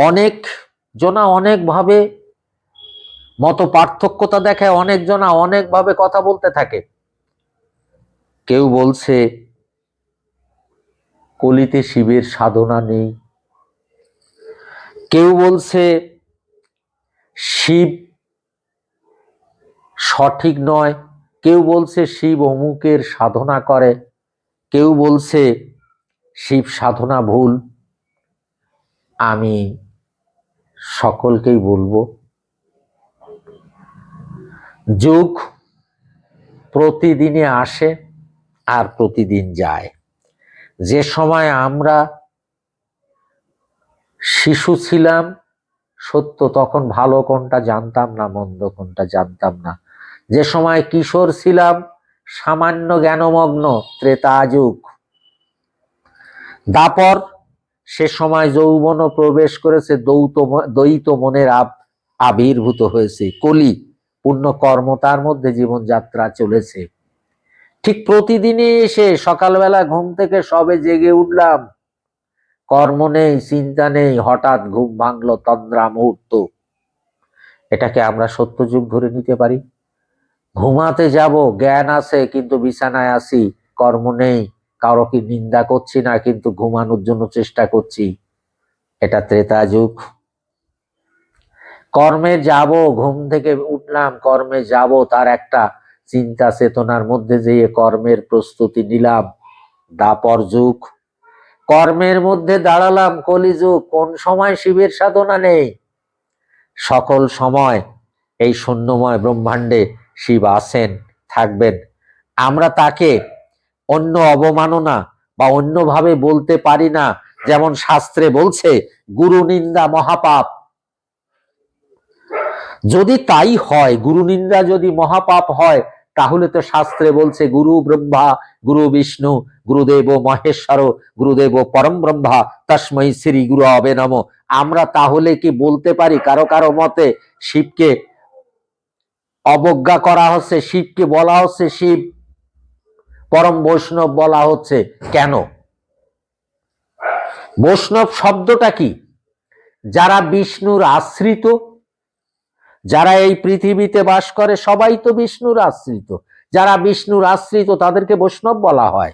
অনেক জনা অনেকভাবে মত পার্থক্যতা দেখায়, অনেক জনা অনেকভাবে কথা বলতে থাকে। কেউ বলছে, কলিতে শিবের সাধনা নেই। কেউ বলছে, শিব সঠিক নয়। কেউ বলছে, শিব অমুকের সাধনা করে। কেউ বলছে, শিব সাধনা ভুল। আমি সকলকেই বলব, যুগ প্রতিদিনে আসে আর প্রতিদিন যায়। যে সময় আমরা শিশু ছিলাম, সত্য তখন ভালো কোনটা জানতাম না, মন্দ কোনটা জানতাম না। যে সময় কিশোর ছিলাম, সামান্য জ্ঞানমগ্ন, ত্রেতা যুগ। দাপর সে সময় যৌবন প্রবেশ করেছে, দৌত দ্বৈত মনের আব, আবির্ভূত হয়েছে। কলি পূর্ণ কর্ম তার মধ্যে জীবনযাত্রা চলেছে। ঠিক প্রতিদিনই এসে সকালবেলা ঘুম থেকে সবে জেগে উঠলাম। কর্ম নেই, চিন্তা নেই, হঠাৎ ঘুম ভাঙলো তন্দ্রা মুহূর্ত। এটাকে আমরা সত্য যুগ ধরে নিতে পারি। ঘুমাতে যাব, জ্ঞান আছে, কিন্তু বিছানায় আছি, কর্ম নেই। কারও কি নিন্দা করছি না কিন্তু ঘুমানোর জন্য চেষ্টা করছি? এটা ত্রেতা যুগ। কর্মে যাব, ঘুম থেকে উঠলাম, কর্মে যাব, তার একটা চিন্তা চেতনার মধ্যে যেয়ে কর্মের প্রস্তুতি নিলাম। দাপর যুগ। কর্মের মধ্যে দাঁড়ালাম, কলিযুগ। কোন সময় শিবের সাধনা নেই? সকল সময় এই শূন্যময় ব্রহ্মাণ্ডে শিব আছেন, থাকবেন। আমরা তাকে অন্য অবমাননা বা অন্যভাবে বলতে পারি না, যেমন শাস্ত্রে বলছে, গুরু নিন্দা মহাপাপ। যদি তাই হয়, গুরু নিন্দা যদি মহাপাপ হয়, তাহলে তো শাস্ত্রে বলছে, গুরু ব্রহ্মা, গুরু বিষ্ণু, গুরুদেব মহেশ্বর, গুরুদেব পরম ব্রহ্মা, তস্মৈ শ্রী গুরু অবে নম। আমরা তাহলে কি বলতে পারি? কারও কারও মতে শিবকে অবজ্ঞা করা হচ্ছে, শিবকে বলা হচ্ছে, শিব পরম বৈষ্ণব বলা হচ্ছে কেন? বৈষ্ণব শব্দটা কি? যারা বিষ্ণুর আশ্রিত, যারা এই পৃথিবীতে বাস করে, সবাই তো বিষ্ণুর আশ্রিত। যারা বিষ্ণুর আশ্রিত, তাদেরকে বৈষ্ণব বলা হয়।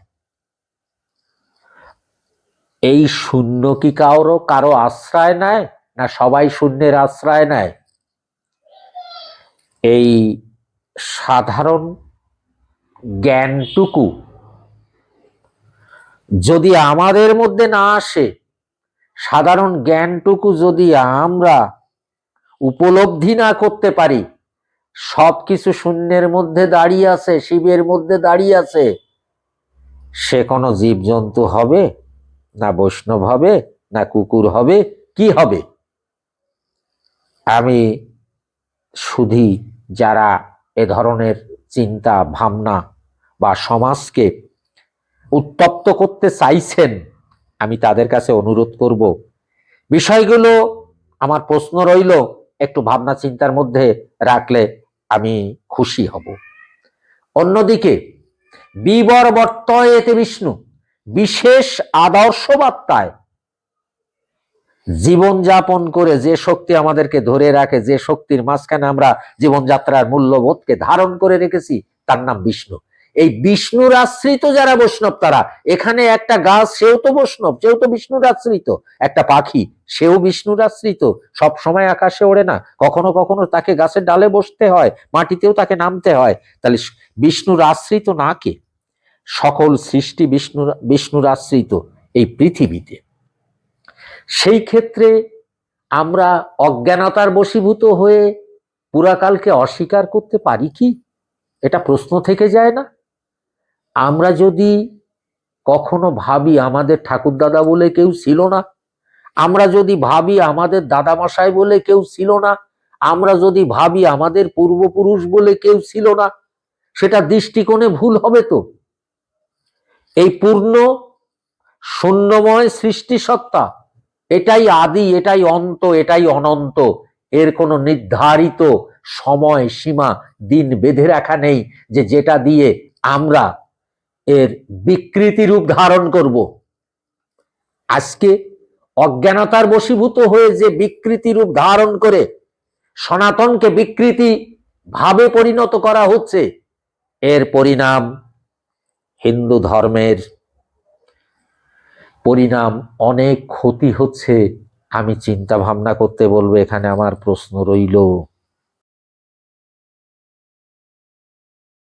এই শূন্য কি কারও কারও আশ্রয় নেয় না সবাই শূন্যের আশ্রয় নেয়? এই সাধারণ জ্ঞানটুকু। যদি আমাদের মধ্যে না আসে, সাধারণ জ্ঞানটুকু যদি আমরা উপলব্ধি না করতে পারি, সবকিছু শূন্যের মধ্যে দাঁড়িয়ে আছে, শিবের মধ্যে দাঁড়িয়ে আছে, সে কোনো জীবজন্তু হবে? না বৈষ্ণব হবে? না কুকুর হবে? কি হবে? আমি শুধু যারা এ ধরনের চিন্তা, ভাবনা বা সমাজকে উত্তপ্ত করতে চাইছেন, আমি তাদের কাছে অনুরোধ করব। বিষয়গুলো আমার প্রশ্ন রইল, একটু ভাবনা চিন্তার মধ্যে রাখলে আমি খুশি হব। অন্যদিকে, বিবর বর্তয় এতে বিষ্ণু, বিশেষ আদর্শ বার্তায়, জীবনযাপন করে যে শক্তি আমাদেরকে ধরে রাখে, যে শক্তির মাঝখানে আমরা জীবনযাত্রার মূল্যবোধকে ধারণ করে রেখেছি, তার নাম বিষ্ণু। এই বিষ্ণুর আশ্রিত যারা বৈষ্ণব তারা, এখানে একটা গাছ, সেও তো বৈষ্ণব, সেও তো বিষ্ণুর আশ্রিত। একটা পাখি, সেও বিষ্ণুর আশ্রিত। সব সময় আকাশে ওড়ে না। কখনো কখনো তাকে গাছের ডালে বসতে হয়, মাটিতেও তাকে নামতে হয়। তাহলে বিষ্ণুর আশ্রিত না কে? সকল সৃষ্টি বিষ্ণুর বিষ্ণুর আশ্রিত এই পৃথিবীতে। সেই ক্ষেত্রে আমরা অজ্ঞানতার বশীভূত হয়ে পুরাকালকে অস্বীকার করতে পারি কি? এটা প্রশ্ন থেকে যায় না? আমরা যদি কখনো ভাবি আমাদের ঠাকুরদাদা বলে কেউ ছিল না, আমরা যদি ভাবি আমাদের দাদামশাই বলে কেউ ছিল না, আমরা যদি ভাবি আমাদের পূর্বপুরুষ বলে কেউ ছিল না, সেটা দৃষ্টিকোণে ভুল হবে তো? এই পূর্ণ শূন্যময় সৃষ্টি সত্তা এটাই আদি, এটাই অন্ত, এটাই অনন্ত, এর কোনো নির্ধারিত সময়, সীমা, দিন, বেঁধে রাখা নেই যে যেটা দিয়ে আমরা এর বিকৃতি রূপ ধারণ করব। আজকে অজ্ঞানতার বশীভূত হয়ে যে বিকৃতি রূপ ধারণ করে সনাতনকে বিকৃতি ভাবে পরিণত করা হচ্ছে, এর পরিণাম হিন্দু ধর্মের। পরিণাম অনেক ক্ষতি হচ্ছে, আমি চিন্তা ভাবনা করতে বলব, এখানে আমার প্রশ্ন রইল।